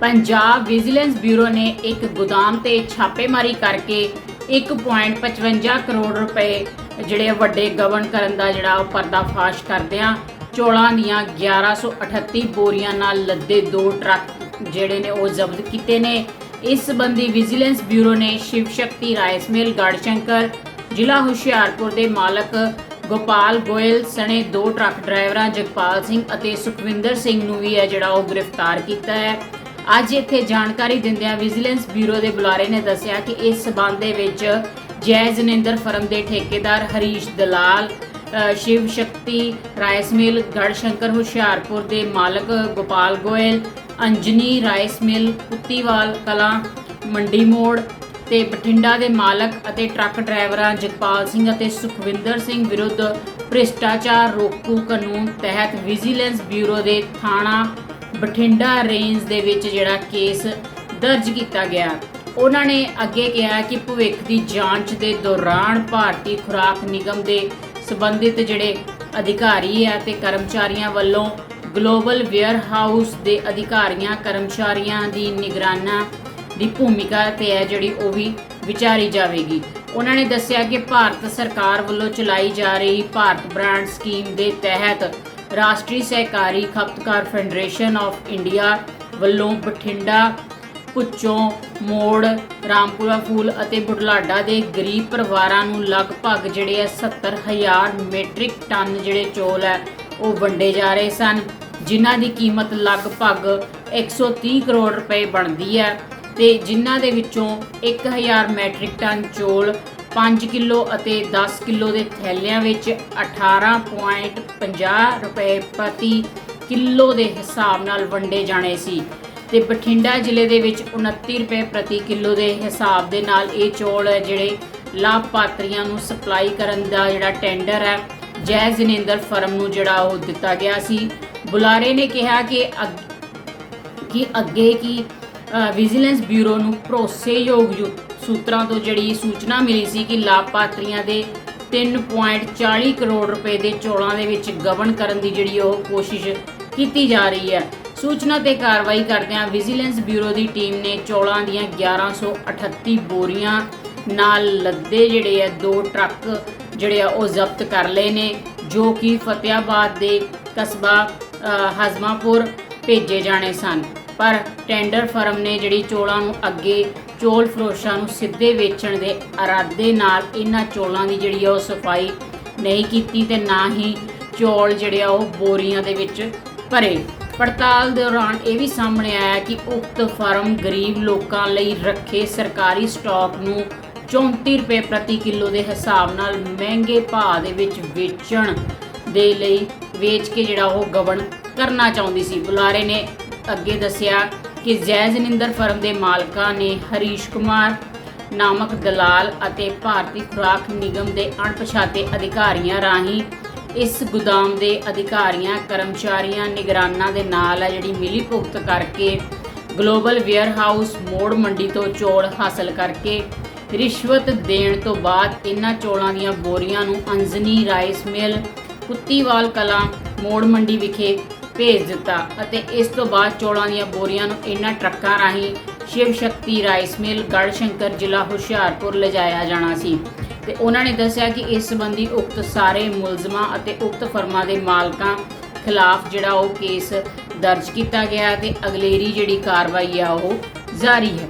Punjab vigilance bureau ਨੇ ਇੱਕ ਗੋਦਾਮ ਤੇ ਛਾਪੇਮਾਰੀ ਕਰਕੇ 1.55 ਕਰੋੜ ਰੁਪਏ ਜਿਹੜੇ ਵੱਡੇ ਗਵਨ ਕਰਨ ਦਾ ਜਿਹੜਾ ਉਹ ਪਰਦਾਫਾਸ਼ ਕਰਦਿਆਂ ਚੋਲਾਂ ਦੀਆਂ 1138 ਬੋਰੀਆਂ ਨਾਲ ਲੱਦੇ ਦੋ ਟਰੱਕ ਜਿਹੜੇ ਨੇ ਉਹ ਜ਼ਬਤ ਕੀਤੇ ਨੇ। ਇਸ ਸੰਬੰਧੀ ਵਿਜੀਲੈਂਸ ਬਿਊਰੋ ਨੇ ਸ਼ਿਵ ਸ਼ਕਤੀ ਰਾਈਸ ਮਿਲ, ਗੜਸ਼ੰਕਰ, ਜ਼ਿਲ੍ਹਾ ਹੁਸ਼ਿਆਰਪੁਰ ਦੇ ਮਾਲਕ ਗੋਪਾਲ ਗੋਇਲ ਸਣੇ ਦੋ ਟਰੱਕ ਡਰਾਈਵਰਾਂ ਜਗਪਾਲ ਸਿੰਘ ਅਤੇ ਸੁਖਵਿੰਦਰ ਸਿੰਘ ਨੂੰ ਵੀ ਹੈ ਜਿਹੜਾ ਉਹ ਗ੍ਰਿਫਤਾਰ ਕੀਤਾ ਹੈ। ਅੱਜ ਇੱਥੇ ਜਾਣਕਾਰੀ ਦਿੰਦਿਆਂ ਵਿਜੀਲੈਂਸ ਬਿਊਰੋ ਦੇ ਬੁਲਾਰੇ ਨੇ ਦੱਸਿਆ ਕਿ ਇਸ ਸਬੰਧ ਦੇ ਵਿੱਚ ਜੈ ਜਨਿੰਦਰ ਫਰਮ ਦੇ ਠੇਕੇਦਾਰ ਹਰੀਸ਼ ਦਲਾਲ ਸ਼ਿਵ ਸ਼ਕਤੀ ਰਾਈਸ ਮਿਲ ਗੜਸ਼ੰਕਰ ਹੁਸ਼ਿਆਰਪੁਰ ਦੇ ਮਾਲਕ ਗੋਪਾਲ ਗੋਇਲ, ਅੰਜਨੀ ਰਾਈਸ ਮਿਲ ਕੁੱਤੀਵਾਲ ਕਲਾਂ, ਮੰਡੀ ਮੋੜ ਤੇ ਬਠਿੰਡਾ ਦੇ ਮਾਲਕ ਅਤੇ ਟਰੱਕ ਡਰਾਈਵਰਾਂ ਜਗਪਾਲ ਸਿੰਘ ਅਤੇ ਸੁਖਵਿੰਦਰ ਸਿੰਘ ਵਿਰੁੱਧ ਭ੍ਰਿਸ਼ਟਾਚਾਰ ਰੋਕੂ ਕਾਨੂੰਨ ਤਹਿਤ ਵਿਜੀਲੈਂਸ ਬਿਊਰੋ ਦੇ ਥਾਣਾ ਬਠਿੰਡਾ ਰੇਂਜ ਦੇ ਵਿੱਚ ਜਿਹੜਾ ਕੇਸ ਦਰਜ ਕੀਤਾ ਗਿਆ। ਉਹਨਾਂ ਨੇ ਅੱਗੇ ਕਿਹਾ ਕਿ ਭਵਿੱਖ ਦੀ ਜਾਂਚ ਦੇ ਦੌਰਾਨ ਭਾਰਤੀ ਖੁਰਾਕ ਨਿਗਮ ਦੇ ਸੰਬੰਧਿਤ ਜਿਹੜੇ ਅਧਿਕਾਰੀ ਹੈ ਤੇ ਕਰਮਚਾਰੀਆਂ ਵੱਲੋਂ ਗਲੋਬਲ ਵੇਅਰ ਹਾਊਸ ਦੇ ਅਧਿਕਾਰੀਆਂ, ਕਰਮਚਾਰੀਆਂ ਦੀ ਨਿਗਰਾਨਾ ਦੀ ਭੂਮਿਕਾ ਤੇ ਹੈ ਜਿਹੜੀ ਉਹ ਵੀ ਵਿਚਾਰੀ ਜਾਵੇਗੀ। ਉਹਨਾਂ ਨੇ ਦੱਸਿਆ ਕਿ ਭਾਰਤ ਸਰਕਾਰ ਵੱਲੋਂ ਚਲਾਈ ਜਾ ਰਹੀ ਭਾਰਤ ਬ੍ਰਾਂਡ ਸਕੀਮ ਦੇ ਤਹਿਤ ਰਾਸ਼ਟਰੀ ਸਹਿਕਾਰੀ ਖਪਤਕਾਰ ਫੈਡਰੇਸ਼ਨ ਆਫ ਇੰਡੀਆ ਵੱਲੋਂ ਬਠਿੰਡਾ ਪੁੱਚੋਂ ਮੋੜ, ਰਾਮਪੁਰਾ ਫੂਲ ਅਤੇ ਬੁਢਲਾਡਾ ਦੇ ਗਰੀਬ ਪਰਿਵਾਰਾਂ ਨੂੰ ਲਗਭਗ ਜਿਹੜੇ ਆ 70000 ਮੈਟ੍ਰਿਕ ਟਨ ਜਿਹੜੇ ਚੌਲ ਹੈ, ਉਹ ਵੰਡੇ ਜਾ ਰਹੇ ਸਨ, ਜਿਨ੍ਹਾਂ ਦੀ ਕੀਮਤ ਲਗਭਗ 130 ਕਰੋੜ ਰੁਪਏ ਬਣਦੀ ਹੈ ਤੇ ਜਿਨ੍ਹਾਂ ਦੇ ਵਿੱਚੋਂ 1000 ਮੈਟ੍ਰਿਕ ਟਨ ਚੌਲ 5 ਕਿਲੋ ਅਤੇ 10 ਕਿਲੋ ਦੇ ਥੈਲਿਆਂ ਵਿੱਚ 18.50 ਰੁਪਏ ਪ੍ਰਤੀ ਕਿਲੋ ਦੇ ਹਿਸਾਬ ਨਾਲ ਵੰਡੇ ਜਾਣੇ ਸੀ। ਤੇ ਬਠਿੰਡਾ ਜ਼ਿਲ੍ਹੇ ਦੇ ਵਿੱਚ 29 ਰੁਪਏ ਪ੍ਰਤੀ ਕਿਲੋ ਦੇ ਹਿਸਾਬ ਦੇ ਨਾਲ ਇਹ ਚੌਲ ਹੈ ਜਿਹੜੇ ਲਾਭਪਾਤਰੀਆਂ ਨੂੰ ਸਪਲਾਈ ਕਰਨ ਦਾ ਜਿਹੜਾ ਟੈਂਡਰ ਹੈ, ਜੈ ਜਨੇਂਦਰ ਫਰਮ ਨੂੰ ਜਿਹੜਾ ਉਹ ਦਿੱਤਾ ਗਿਆ ਸੀ। ਬੁਲਾਰੇ ਨੇ ਕਿਹਾ ਕਿ ਕਿ ਅੱਗੇ ਕੀ ਵਿਜੀਲੈਂਸ ਬਿਊਰੋ ਨੂੰ ਭਰੋਸੇਯੋਗ ਯੁ- ਸੂਤਰਾਂ ਤੋਂ ਜਿਹੜੀ ਸੂਚਨਾ ਮਿਲੀ ਸੀ ਕਿ ਲਾਭਪਾਤਰੀਆਂ ਦੇ 3.40 ਕਰੋੜ ਰੁਪਏ ਦੇ ਚੋਲਾਂ ਦੇ ਵਿੱਚ ਗਬਨ ਕਰਨ ਦੀ ਜਿਹੜੀ ਉਹ ਕੋਸ਼ਿਸ਼ ਕੀਤੀ ਜਾ ਰਹੀ ਹੈ। ਸੂਚਨਾ ਤੇ ਕਾਰਵਾਈ ਕਰਦਿਆਂ ਵਿਜੀਲੈਂਸ ਬਿਊਰੋ ਦੀ ਟੀਮ ਨੇ ਚੋਲਾਂ ਦੀਆਂ 1138 ਬੋਰੀਆਂ ਨਾਲ ਲੱਦੇ ਜਿਹੜੇ ਆ, ਦੋ ਟਰੱਕ ਜਿਹੜੇ ਆ, ਉਹ ਜ਼ਬਤ ਕਰ ਲਏ ਨੇ, ਜੋ ਕਿ ਫਤਿਆਬਾਦ ਦੇ ਕਸਬਾ ਹਜ਼ਮਾਪੁਰ ਭੇਜੇ ਜਾਣੇ ਸਨ। ਪਰ ਟੈਂਡਰ ਫਰਮ ਨੇ ਜਿਹੜੀ ਚੋਲਾਂ ਨੂੰ ਅੱਗੇ, ਚੋਲ ਫਰੋਸ਼ਾਂ ਨੂੰ ਸਿੱਧੇ ਵੇਚਣ ਦੇ ਇਰਾਦੇ ਨਾਲ ਇਹਨਾਂ ਚੋਲਾਂ ਦੀ ਜਿਹੜੀ ਆ ਉਹ ਸਫ਼ਾਈ ਨਹੀਂ ਕੀਤੀ ਤੇ ਨਾ ਹੀ ਚੌਲ ਜਿਹੜੇ ਆ ਉਹ ਬੋਰੀਆਂ ਦੇ ਵਿੱਚ ਭਰੇ। ਪੜਤਾਲ ਦੌਰਾਨ ਇਹ ਵੀ ਸਾਹਮਣੇ ਆਇਆ ਕਿ ਉਕਤ ਫਰਮ ਗਰੀਬ ਲੋਕਾਂ ਲਈ ਰੱਖੇ ਸਰਕਾਰੀ ਸਟਾਕ ਨੂੰ 34 ਰੁਪਏ ਪ੍ਰਤੀ ਕਿਲੋ ਦੇ ਹਿਸਾਬ ਨਾਲ ਮਹਿੰਗੇ ਭਾਅ ਦੇ ਵਿੱਚ ਵੇਚਣ ਦੇ ਲਈ ਵੇਚ ਕੇ ਜਿਹੜਾ ਉਹ ਗਵਨ ਕਰਨਾ ਚਾਹੁੰਦੀ ਸੀ। ਬੁਲਾਰੇ ਨੇ ਅੱਗੇ ਦੱਸਿਆ ਕਿ ਜੈਜ਼ਨਿੰਦਰ ਫਰਮ ਦੇ ਮਾਲਕਾਂ ਨੇ ਹਰੀਸ਼ ਕੁਮਾਰ ਨਾਮਕ ਦਲਾਲ ਅਤੇ ਭਾਰਤੀ ਖੁਰਾਕ ਨਿਗਮ ਦੇ ਅਣਪਛਾਤੇ ਅਧਿਕਾਰੀਆਂ ਰਾਹੀਂ ਇਸ ਗੋਦਾਮ ਦੇ ਅਧਿਕਾਰੀਆਂ, ਕਰਮਚਾਰੀਆਂ, ਨਿਗਰਾਨਾਂ ਦੇ ਨਾਲ ਆ ਜਿਹੜੀ ਮਿਲੀ ਭੁਗਤ ਕਰਕੇ ਗਲੋਬਲ ਵੇਅਰਹਾਊਸ ਮੋੜ ਮੰਡੀ ਤੋਂ ਚੌਲ ਹਾਸਲ ਕਰਕੇ ਰਿਸ਼ਵਤ ਦੇਣ ਤੋਂ ਬਾਅਦ ਇਹਨਾਂ ਚੌਲਾਂ ਦੀਆਂ ਬੋਰੀਆਂ ਨੂੰ ਅੰਜਨੀ ਰਾਈਸ ਮਿਲ, ਕੁੱਤੀਵਾਲ ਕਲਾਂ ਮੋੜ ਮੰਡੀ ਵਿਖੇ ਭੇਜ ਦਿੱਤਾ ਅਤੇ ਇਸ ਤੋਂ ਬਾਅਦ ਚੌਲਾਂ ਦੀਆਂ ਬੋਰੀਆਂ ਨੂੰ ਇਹਨਾਂ ਟਰੱਕਾਂ ਰਾਹੀਂ ਸ਼ਿਵ ਸ਼ਕਤੀ ਰਾਈਸ ਮਿਲ ਗੜਸ਼ੰਕਰ ਜ਼ਿਲ੍ਹਾ ਹੁਸ਼ਿਆਰਪੁਰ ਲਿਜਾਇਆ ਜਾਣਾ ਸੀ। ਤੇ ਉਹਨਾਂ ਨੇ ਦੱਸਿਆ ਕਿ ਇਸ ਸੰਬੰਧੀ ਉਕਤ ਸਾਰੇ ਮੁਲਜ਼ਮਾਂ ਅਤੇ ਉਕਤ ਫਰਮਾਂ ਦੇ ਮਾਲਕਾਂ ਖਿਲਾਫ ਜਿਹੜਾ ਉਹ ਕੇਸ ਦਰਜ ਕੀਤਾ ਗਿਆ ਤੇ ਅਗਲੇਰੀ ਜਿਹੜੀ ਕਾਰਵਾਈ ਆ ਉਹ ਜਾਰੀ ਹੈ।